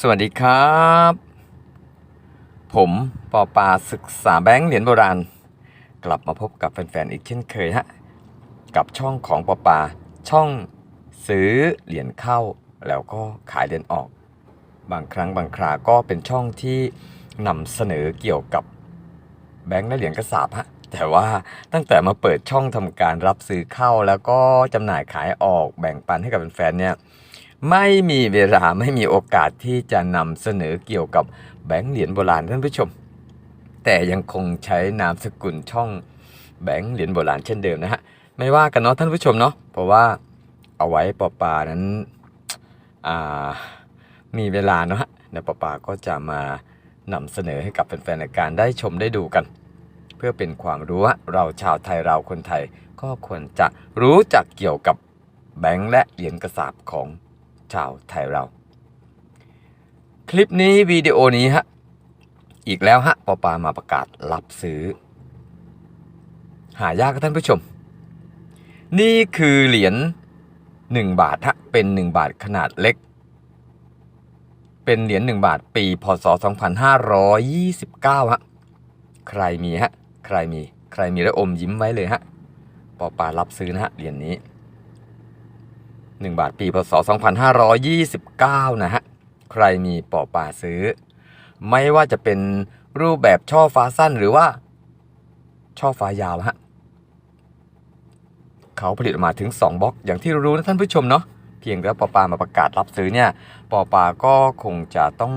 สวัสดีครับ ผมปอปาศึกษาแบงค์เหรียญโบราณ กลับมาพบกับแฟนๆอีกเช่นเคยฮะกับช่องของปอปาช่องซื้อเหรียญเข้า แล้วก็ขายเหรียญออก บางครั้งบางคราก็เป็นช่องที่นำเสนอเกี่ยวกับแบงค์และเหรียญกระสาบฮะแต่ว่าตั้งแต่มาเปิดช่องทำการรับซื้อเข้า แล้วก็จำหน่ายขายออกแบ่งปันให้กับแฟนๆเนี่ย ไม่มีเวลาไม่มีโอกาสที่จะนำเสนอเกี่ยวกับแบงค์เหรียญโบราณท่านผู้ชม แต่ยังคงใช้นามสกุลช่องแบงค์เหรียญโบราณเช่นเดิมนะฮะไม่ว่ากันเนาะท่านผู้ชมเนาะเพราะว่าเอาไว้ปอปานั้นมีเวลาเนาะเดี๋ยวปอปาก็จะมานำเสนอให้กับแฟนๆรายการได้ชมได้ดูกัน เพื่อเป็นความรู้ว่าเราชาวไทยเราคนไทยก็ควรจะรู้จักเกี่ยวกับแบงค์และเหรียญกระสาบของ ชาวไทยเรา คลิปนี้วิดีโอนี้ฮะ อีกแล้วฮะปอปามาประกาศรับซื้อ หายากท่านผู้ชม นี่คือเหรียญ1บาทฮะเป็น1บาทขนาดเล็ก เป็นเหรียญ1บาทปีพศ 2529ฮะใครมีฮะ ใครมี ใครมีแล้วอมยิ้มไว้เลยฮะปอปารับซื้อนะฮะเหรียญนี้ 1 บาทปีพศ 2529 นะฮะ ใครมีปอป่าซื้อ ไม่ว่าจะเป็นรูปแบบช่อฟ้าสั้นหรือว่า ช่อฟ้ายาวฮะ เขาผลิตออกมาถึง 2บล็อกอย่างที่รู้นะท่านผู้ชมเนาะเพียงแต่ปอปามาประกาศรับซื้อเนี่ยปอปาก็คงจะต้อง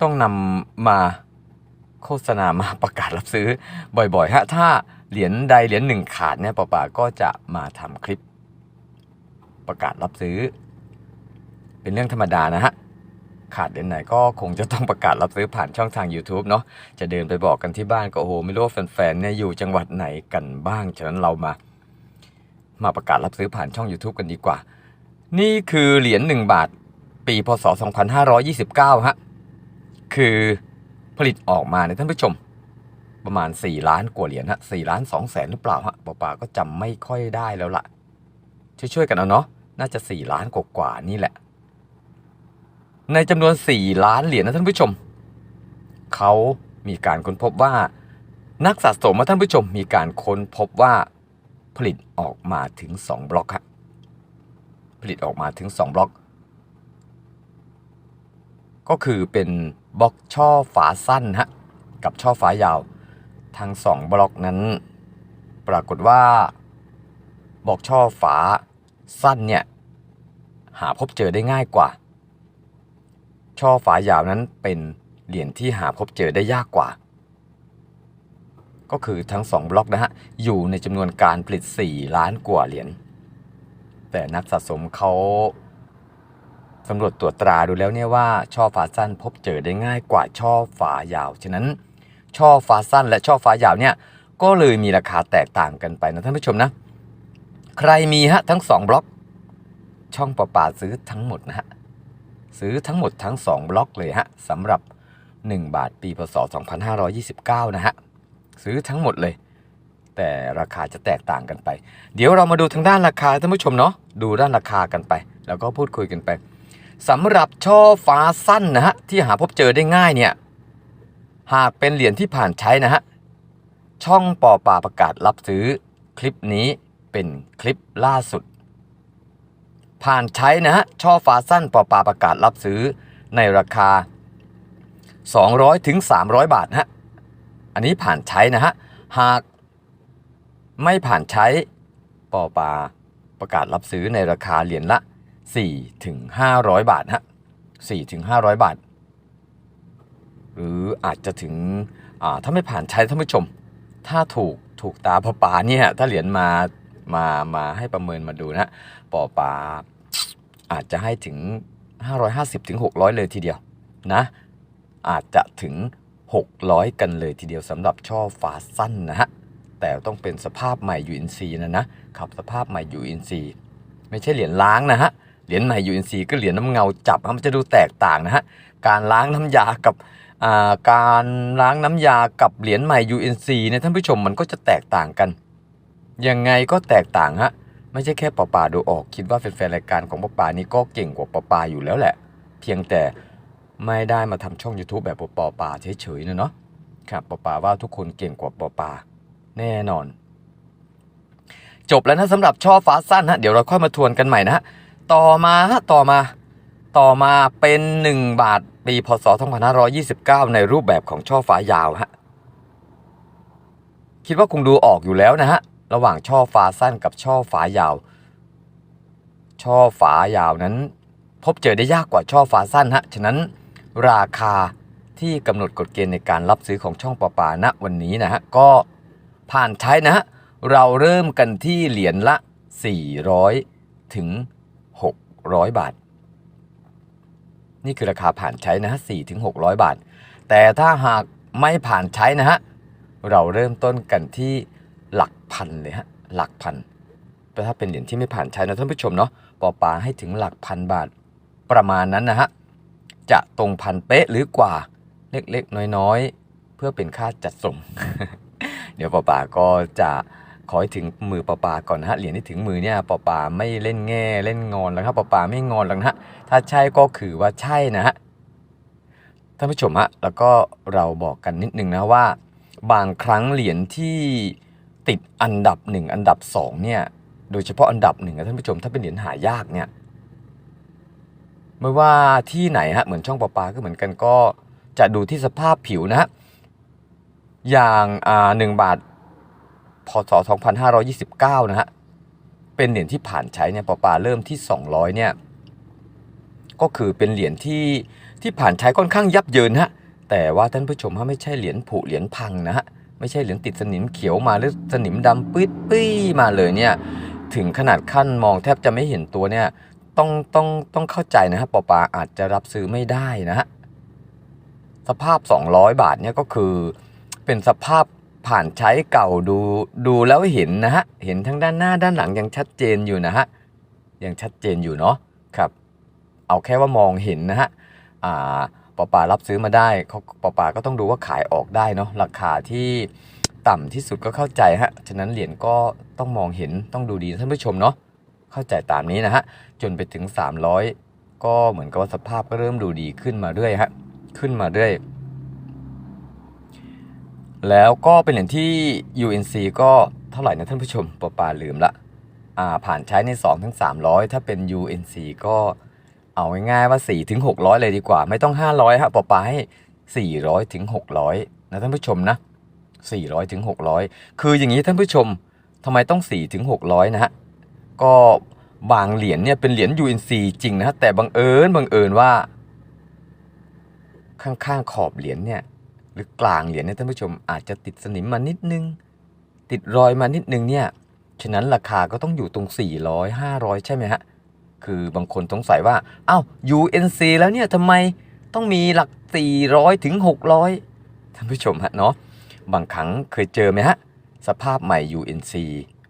ต้องนำมาโฆษณามาประกาศรับซื้อบ่อยๆฮะถ้าเหรียญใดเหรียญหนึ่งขาดเนี่ยปอปาก็จะมาทำคลิป ประกาศรับซื้อ เป็นเรื่องธรรมดานะฮะ ขาดเดือนไหนก็คงจะต้องประกาศรับซื้อผ่านช่องทาง YouTube เนาะจะเดินไปบอกกันที่บ้านก็โอ้โหไม่รู้ว่าแฟนๆเนี่ยอยู่จังหวัดไหนกันบ้าง ฉะนั้นเรามา มาประกาศรับซื้อผ่านช่อง YouTube กันดีกว่า นี่คือเหรียญ1บาท ปีพศ 2529 ฮะ คือผลิตออกมาในยท่านผู้ชมประมาณ 4 ล้านกว่าเหรียญฮะ4ล้าน2แสนหรือเปล่าฮะปอปาก็จำไม่ค่อยได้แล้วล่ะ ช่วยๆกันเอาเนาะ น่าจะ 4 ล้านกว่านี่แหละ ในจำนวน 4 ล้านเหรียญนะท่านผู้ชม เขามีการค้นพบว่า นักสะสมนะท่านผู้ชมมีการค้นพบว่าผลิตออกมาถึง 2 บล็อกครับผลิตออกมาถึง 2 บล็อก ก็คือเป็นบล็อกช่อฝาสั้นฮะกับช่อฝายาวทั้ง 2 บล็อกนั้น ปรากฏว่าบล็อกช่อฝา สั้นเนี่ยหาพบเจอได้ง่ายกว่า ช่อฝายาวนั้นเป็นเหรียญที่หาพบเจอได้ยากกว่า ก็คือทั้ง 2 บล็อกนะฮะ อยู่ในจำนวนการผลิต 4 ล้านกว่าเหรียญ แต่นักสะสมเขาสำรวจตรวจตราดูแล้วเนี่ยว่าช่อฝาสั้นพบเจอได้ง่ายกว่าช่อฝายาว ฉะนั้นช่อฝาสั้นและช่อฝายาวเนี่ยก็เลยมีราคาแตกต่างกันไปนะท่านผู้ชมนะ ใครมีฮะทั้ง2บล็อก ช่องประปาซื้อทั้งหมดนะฮะซื้อทั้งหมดทั้ง2บล็อกเลยฮะสำหรับ 1 บาทปีพศ 2529 นะฮะซื้อทั้งหมดเลย แต่ราคาจะแตกต่างกันไป เดี๋ยวเรามาดูทางด้านราคาท่านผู้ชมเนาะดูด้านราคากันไป แล้วก็พูดคุยกันไปสำหรับช่อฟ้าสั้นนะฮะที่หาพบเจอได้ง่ายเนี่ยหากเป็นเหรียญที่ผ่านใช้นะฮะช่องปอป่าประกาศรับซื้อคลิปนี้ เป็นคลิปล่าสุด ผ่านใช้นะฮะ ช่อฟ้าสั้นปอปาประกาศรับซื้อในราคา 200ถึง300 บาทนะฮะ อันนี้ผ่านใช้นะฮะ หากไม่ผ่านใช้ปอปาประกาศรับซื้อในราคาเหรียญละ4ถึง500 บาทฮะ4ถึง500 บาท หรืออาจจะถึงอ่าถ้าไม่ผ่านใช้ท่านผู้ชม ถ้าถูกถูกตาปอปาเนี่ยถ้าเหรียญมา มามาให้ประเมินมาดูนะปอปาอาจจะให้ถึง 550ถึง600 เลยทีเดียวนะ อาจจะถึง 600 กันเลยทีเดียวสำหรับช่อฟ้าสั้นนะฮะแต่ต้องเป็นสภาพใหม่ยูอินซีนะนะครับสภาพใหม่ยูอินซีไม่ใช่เหรียญล้างนะฮะเหรียญใหม่ยูอินซีก็เหรียญน้ำเงาจับมันจะดูแตกต่างนะฮะการล้างน้ำยากับการล้างน้ำยากับเหรียญใหม่ UNC เนี่ยท่านผู้ชมมันก็จะแตกต่างกัน ยังไงก็แตกต่างฮะ ไม่ใช่แค่ปอปาดูออก คิดว่าแฟนๆรายการของปอปานี่ก็เก่งกว่าปอปาอยู่แล้วแหละ เพียงแต่ไม่ได้มาทำช่อง YouTube แบบปอปาเฉยๆนะเนาะครับปอปาว่าทุกคนเก่งกว่าปอปาแน่นอน จบแล้วนะสำหรับช่อฟ้าสั้นฮะเดี๋ยวเราค่อยมาทวนกันใหม่นะฮะต่อมาฮะต่อมาต่อมาเป็น 1 บาทปีพศ 2529 ในรูปแบบของช่อฟ้ายาวฮะคิดว่าคงดูออกอยู่แล้วนะฮะ ระหว่างช่อฟ้าสั้นกับช่อฟ้ายาว ช่อฟ้ายาวนั้น พบเจอได้ยากกว่าช่อฟ้าสั้นฮะ ฉะนั้นราคาที่กำหนดกฎเกณฑ์ในการรับซื้อของช่องประปาณวันนี้นะฮะ ก็ผ่านใช้นะฮะ เราเริ่มกันที่เหรียญละ 400 ถึง 600 บาท นี่คือราคาผ่านใช้นะฮะ4ถึง 600 บาท แต่ถ้าหากไม่ผ่านใช้นะฮะ เราเริ่มต้นกันที่ หลักพันเลยฮะหลักพันแต่ถ้าเป็นเหรียญที่ไม่ผ่านใช้นะท่านผู้ชมเนาะปอปาให้ถึงหลักพันบาทประมาณนั้นนะฮะจะตรงพันเป๊ะหรือกว่าเล็กๆ น้อยๆ เพื่อเป็นค่าจัดส่ง เดี๋ยวปอปาก็จะขอให้ถึงมือปอปาก่อนนะฮะเหรียญที่ถึงมือเนี่ยปอปาไม่เล่นแง่เล่นงอนแล้วครับปอปาไม่งอนแล้วนะฮะถ้าใช่ก็คือว่าใช่นะฮะท่านผู้ชมฮะแล้วก็เราบอกกันนิดนึงนะว่า บางครั้งเหรียญที่ ติดอันดับหนึ่งอันดับสองเนี่ยโดยเฉพาะอันดับหนึ่งนะท่านผู้ชมถ้าเป็นเหรียญหายากเนี่ยไม่ว่าที่ไหนฮะเหมือนช่องปอปาก็เหมือนกันก็จะดูที่สภาพผิวนะฮะอย่างอ่าหนึ่งบาทพศ2529 นะฮะเป็นเหรียญที่ผ่านใช้เนี่ยปอปาเริ่มที่ 200 เนี่ยก็คือเป็นเหรียญที่ที่ผ่านใช้ค่อนข้างยับเยินฮะแต่ว่าท่านผู้ชมฮะไม่ใช่เหรียญผุเหรียญพังนะฮะ ไม่ใช่เหรียญติดสนิมเขียวมาหรือสนิมดำปื้ดปี้มาเลยเนี่ย ถึงขนาดขั้นมองแทบจะไม่เห็นตัวเนี่ย ต้องต้องต้องเข้าใจนะฮะปอปาอาจจะรับซื้อไม่ได้นะฮะสภาพ 200 บาทเนี่ยก็คือเป็นสภาพผ่านใช้เก่าดูดูแล้วเห็นนะฮะ เห็นทั้งด้านหน้าด้านหลังยังชัดเจนอยู่นะฮะ ยังชัดเจนอยู่เนาะครับ เอาแค่ว่ามองเห็นนะฮะอ่า ปอปารับซื้อมาได้เขาปอปาก็ต้องดูว่าขายออกได้เนาะราคาที่ต่ำที่สุดก็เข้าใจฮะ ฉะนั้นเหรียญก็ต้องมองเห็นต้องดูดีท่านผู้ชมเนาะ เข้าใจตามนี้นะฮะ จนไปถึง 300 ก็เหมือนกับว่าสภาพก็เริ่มดูดีขึ้นมาเรื่อยฮะ ขึ้นมาเรื่อย แล้วก็เป็นเหรียญที่ UNC ก็เท่าไหร่นะท่านผู้ชมปอปาลืมละ อ่าผ่านใช้ใน2ถึง300 ถ้าเป็น UNC ก็ เอาง่ายๆว่า 4 ถึง 600 เลยดีกว่า ไม่ต้อง 500ฮะปอปาให้ 400 ถึง 600 นะท่านผู้ชมนะ 400 ถึง 600 คืออย่างนี้ท่านผู้ชมทำไมต้อง 4 ถึง 600 นะฮะ ก็บางเหรียญเนี่ยเป็นเหรียญ UNC จริงนะฮะ แต่บังเอิญบังเอิญว่า ข้างๆขอบเหรียญเนี่ย หรือกลางเหรียญเนี่ยท่านผู้ชมอาจจะติดสนิมมานิดนึง ติดรอยมานิดนึงเนี่ย ฉะนั้นราคาก็ต้องอยู่ตรง 400 500 ใช่ไหมฮะ คือบางคนสงสัยว่าอ้าว UNC แล้วเนี่ยทำไมต้องมีหลัก 400 ถึง 600 ท่านผู้ชมฮะเนาะบางครั้งเคยเจอไหมฮะ สภาพใหม่ UNC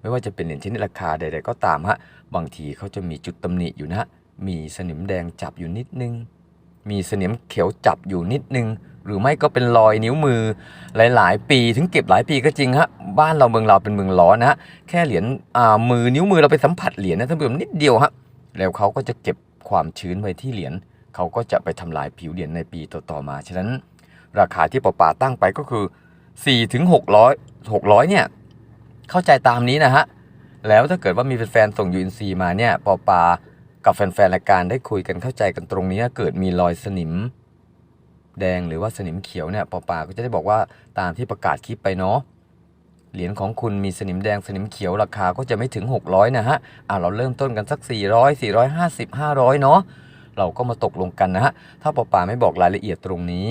ไม่ว่าจะเป็นเหรียญชนิดราคาใด ๆ ก็ตามฮะ บางทีเขาจะมีจุดตำหนิอยู่นะฮะมีสนิมแดงจับอยู่นิดนึง มีสนิมเขียวจับอยู่นิดนึง หรือไม่ก็เป็นรอยนิ้วมือ หลาย ๆ ปีถึงเก็บหลายปีก็จริงฮะ บ้านเราเมืองเราเป็นเมืองร้อนนะฮะแค่เหรียญมือนิ้วมือเราไปสัมผัสเหรียญนะท่านผู้ชมนิดเดียวฮะ แล้วเขาก็จะเก็บความชื้นไว้ที่เหรียญเขาก็จะไปทำลายผิวเหรียญในปีต่อๆมา ฉะนั้นราคาที่ปอปาตั้งไปก็คือ4ถึง600 600เนี่ยเข้าใจตามนี้นะฮะ แล้วถ้าเกิดว่ามีแฟนๆส่ง UNC มาเนี่ยปอปากับแฟนๆรายการได้คุยกันเข้าใจกันตรงนี้เกิดมีรอยสนิม แดงหรือว่าสนิมเขียวเนี่ยปอปาก็จะได้บอกว่าตามที่ประกาศคลิปไปเนาะ เหรียญของคุณมีสนิมแดงสนิมเขียวราคาก็จะไม่ถึง 600 นะฮะ อ่าเราเริ่มต้นกันสัก 400 450 500 เนาะ เราก็มาตกลงกันนะฮะ ถ้าปอปาไม่บอกรายละเอียดตรงนี้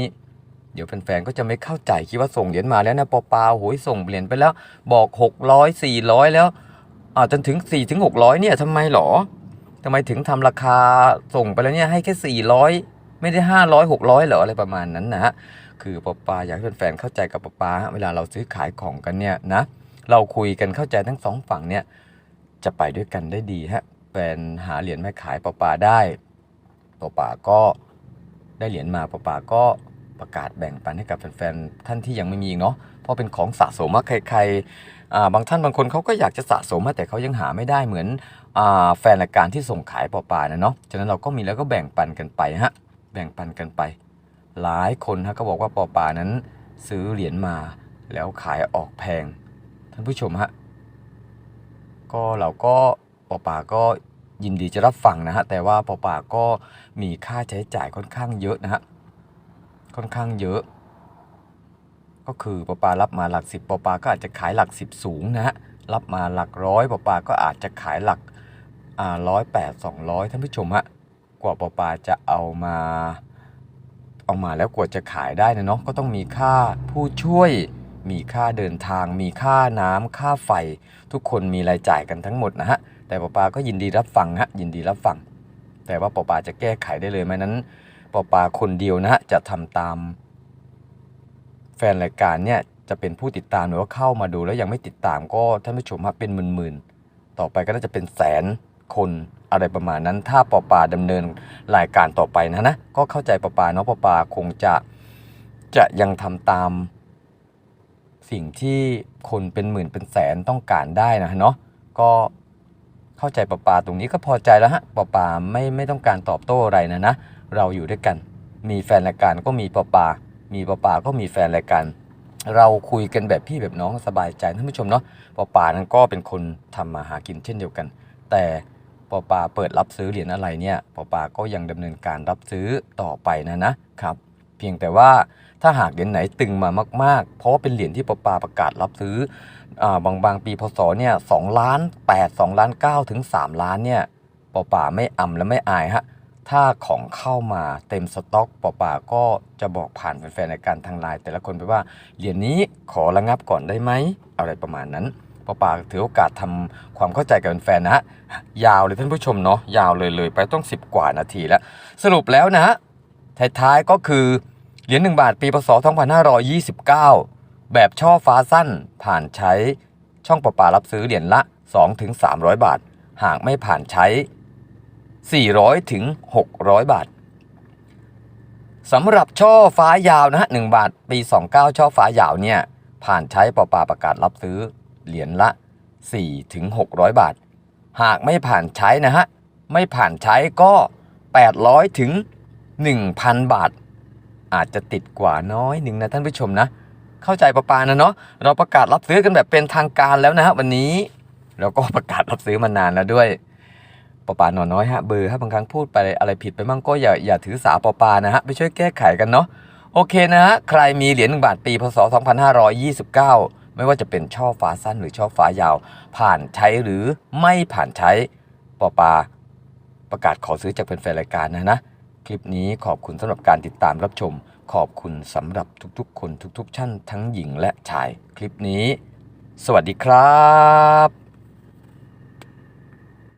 เดี๋ยวแฟนๆ ก็จะไม่เข้าใจคิดว่าส่งเหรียญมาแล้วนะปอปาโหยส่งเหรียญไปแล้ว บอก 600 400 แล้ว อ่าจนถึง4ถึง600 เนี่ยทำไมหรอทำไมถึงทำราคาส่งไปแล้วเนี่ยให้แค่ 400 ไม่ได้ 500 600 เหรออะไรประมาณนั้นนะฮะ คือปอปาอยากให้แฟนๆเข้าใจกับปอปาเวลาเราซื้อขายของกันเนี่ยนะเราคุยกันเข้าใจทั้งสองฝั่งเนี่ยจะไปด้วยกันได้ดีฮะแฟนหาเหรียญมาขายปอปาได้ปอปาก็ได้เหรียญมาปอปาก็ประกาศแบ่งปันให้กับแฟนๆท่านที่ยังไม่มีเนาะเพราะเป็นของสะสมมาใครๆบางท่านบางคนเขาก็อยากจะสะสมมาแต่เขายังหาไม่ได้เหมือนอแฟนรายการที่ส่งขายปอปานะเนาะฉะนั้นเราก็มีแล้วก็แบ่งปันกันไปฮะแบ่งปันกันไป หลายคนฮะก็บอกว่าปอปานั้นซื้อเหรียญมาแล้วขายออกแพง ท่านผู้ชมฮะก็เราก็ปอปาก็ยินดีจะรับฟังนะฮะแต่ว่าปอปาก็มีค่าใช้จ่ายค่อนข้างเยอะนะฮะค่อนข้างเยอะ ก็คือปอปารับมาหลักสิบปอปาก็อาจจะขายหลักสิบสูงนะฮะรับมาหลักร้อยปอปาก็อาจจะขายหลักอ่าร้อยแปดสองร้อยท่านผู้ชมฮะกว่าปอปาจะเอามา เอามาแล้วกว่าจะขายได้นะเนาะก็ต้องมีค่าผู้ช่วยมีค่าเดินทาง มีค่าน้ำค่าไฟ ทุกคนมีรายจ่ายกันทั้งหมดนะฮะ แต่ปอปาก็ยินดีรับฟังฮะยินดีรับฟัง แต่ว่าปอปาจะแก้ไขได้เลยไหมนั้นปอปาคนเดียวนะฮะจะทำตาม แฟนรายการเนี่ยจะเป็นผู้ติดตามหรือว่าเข้ามาดูแล้วยังไม่ติดตามก็ท่านผู้ชมฮะเป็นหมื่นๆต่อไปก็น่าจะเป็นแสน คนอะไรประมาณนั้น ถ้าปอปาดำเนินรายการต่อไปนะนะก็เข้าใจปอปาเนาะปอปาคงจะจะยังทำตาม สิ่งที่คนเป็นหมื่นเป็นแสนต้องการได้นะเนาะก็เข้าใจปอปาตรงนี้ก็พอใจแล้วฮะปอปาไม่ไม่ต้องการตอบโต้อะไรนะนะเราอยู่ด้วยกัน มีแฟนรายการก็มีปอปา มีปอปาก็มีแฟนรายการเราคุยกันแบบพี่แบบน้องสบายใจท่านผู้ชมเนาะปอปานั้นก็เป็นคนทำมาหากินเช่นเดียวกัน แต่ ปอปาเปิดรับซื้อเหรียญอะไรเนี่ยปอปาก็ยังดำเนินการรับซื้อต่อไปนะนะครับเพียงแต่ว่าถ้าหากเหรียญไหนตึงมามาก ๆ เพราะว่าเป็นเหรียญที่ปอปาประกาศรับซื้ออาบางบางปีพศเนี่ยสองล้านแปดสองล้านเก้าถึงสามล้านเนี่ยปอปาไม่อำและไม่อายฮะถ้าของเข้ามาเต็มสต็อกปอปาก็จะบอกผ่านแฟนๆในการทางไลน์แต่ละคนไปว่าเหรียญนี้ขอระงับก่อนได้ไหมอะไรประมาณนั้น ปอปาถือโอกาสทำความเข้าใจกับแฟนนะฮะยาวเลยท่านผู้ชมเนาะยาวเลยเลยไปต้อง 10 กว่านาทีแล้ว สรุปแล้วนะฮะท้ายๆก็คือเหรียญ1บาทปีพศ2529 แบบช่อฟ้าสั้นผ่านใช้ช่องประปารับซื้อเหรียญละ 2-300 บาท หากไม่ผ่านใช้ 400ถึง600 บาทสำหรับช่อฟ้ายาวนะฮะ1บาทปี 29 ช่อฟ้ายาวเนี่ยผ่านใช้ปอปาประกาศรับซื้อ เหรียญละ4ถึง600 บาท หากไม่ผ่านใช้นะฮะ ไม่ผ่านใช้ก็ 800ถึง1,000 บาท อาจจะติดกว่าน้อยหนึ่งนะท่านผู้ชมนะ เข้าใจปะปานะเนาะเราประกาศรับซื้อกันแบบเป็นทางการแล้วนะฮะวันนี้ เราก็ประกาศรับซื้อมานานแล้วด้วยปปาหนอน้อยฮะเบอร์ฮะบางครั้งพูดไปอะไรผิดไปมั่งก็อย่าอย่าถือสาปปานะฮะไปช่วยแก้ไขกันเนาะโอเคนะฮะใครมีเหรียญหนึ่งบาทปีพศ2529 ไม่ว่าจะเป็นช่อฟ้าสั้นหรือช่อฟ้ายาว ผ่านใช้หรือไม่ผ่านใช้ปอปาประกาศขอซื้อจากแฟนๆรายการนะนะ คลิปนี้ขอบคุณสำหรับการติดตามรับชม ขอบคุณสำหรับทุกๆ คนทุกๆท่านทั้งหญิงและชาย คลิปนี้ สวัสดีครับ